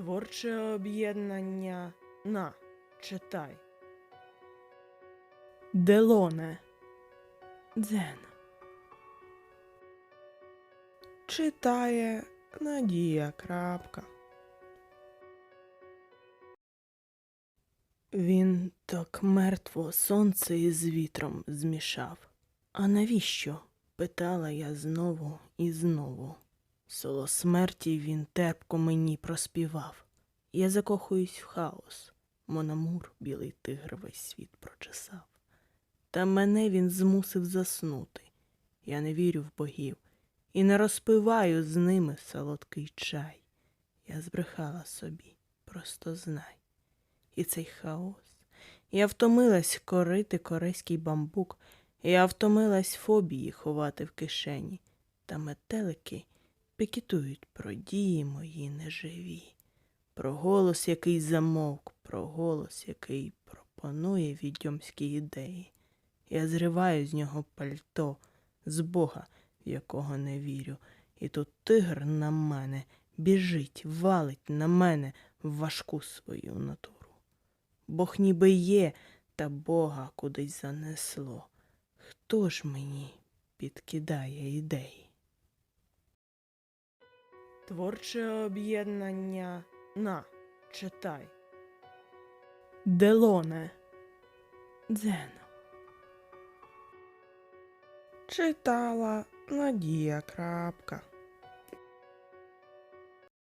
Творче об'єднання на читай. Делоне. Дзен. Читає Надія Крапка. Він так мертво сонце із вітром змішав. А навіщо? питала я знову і знову. Соло смерті він терпко мені проспівав. Я закохуюсь в хаос. Мономур, білий тигр, весь світ прочесав. Та мене він змусив заснути. Я не вірю в богів і не розпиваю з ними солодкий чай. Я збрехала собі, просто знай. І цей хаос. Я втомилась корити корейський бамбук, я втомилась фобії ховати в кишені, та метелики пікетують про дії мої неживі, про голос, який замовк, про голос, який пропонує відьомські ідеї. Я зриваю з нього пальто, з Бога, в якого не вірю, і тут тигр на мене біжить, валить на мене в важку свою натуру. Бог ніби є, та Бога кудись занесло. Хто ж мені підкидає ідеї? Творче об'єднання на читай. Делоне. Дзен. Читала Надія Крапка.